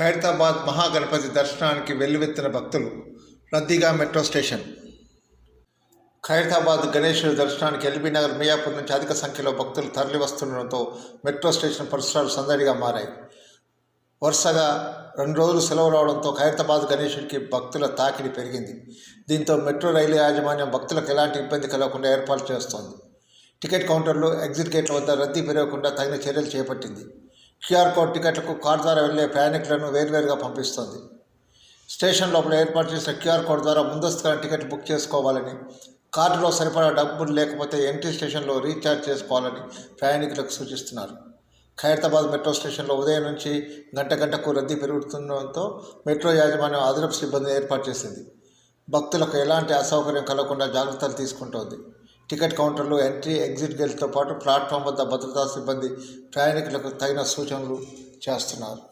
ఖైరతాబాద్ మహాగణపతి దర్శనానికి వెల్లువెత్తిన భక్తులు రద్దీగా మెట్రో స్టేషన్. ఖైరతాబాద్ గణేశుడి దర్శనానికి ఎల్బీ నగర్ మియాపూర్ నుంచి అధిక సంఖ్యలో భక్తులు తరలి వస్తుండడంతో మెట్రో స్టేషన్ పరిసరాలు సందడిగా మారాయి. వరుసగా రెండు రోజులు సెలవు రావడంతో ఖైరతాబాద్ గణేశుడికి భక్తుల తాకిడి పెరిగింది. దీంతో మెట్రో రైలు యాజమాన్యం భక్తులకు ఎలాంటి ఇబ్బంది కలగకుండా ఏర్పాటు చేస్తోంది. టికెట్ కౌంటర్లు ఎగ్జిట్ గేట్ల వద్ద రద్దీ పెరగకుండా తగిన చర్యలు చేపట్టింది. క్యూఆర్ కోడ్ టికెట్లకు కార్ ద్వారా వెళ్ళే ప్రయాణికులను వేర్వేరుగా పంపిస్తుంది. స్టేషన్ లోపల ఏర్పాటు చేసిన క్యూఆర్ కోడ్ ద్వారా ముందస్తుగా టికెట్ బుక్ చేసుకోవాలని కార్డులో సరిపడా డబ్బులు లేకపోతే ఎంట్రీ స్టేషన్లో రీఛార్జ్ చేసుకోవాలని ప్రయాణికులకు సూచిస్తున్నారు. ఖైరతాబాద్ మెట్రో స్టేషన్లో ఉదయం నుంచి గంట గంటకు రద్దీ పెరుగుతుండడంతో మెట్రో యాజమాన్యం అదనపు సిబ్బందిని ఏర్పాటు చేసింది. భక్తులకు ఎలాంటి అసౌకర్యం కలగకుండా జాగ్రత్తలు తీసుకుంటోంది. టికెట్ కౌంటర్లు ఎంట్రీ ఎగ్జిట్ గేట్లతో పాటు ప్లాట్ఫామ్ వద్ద భద్రతా సిబ్బంది ప్రయాణికులకు తగిన సూచనలు చేస్తున్నారు.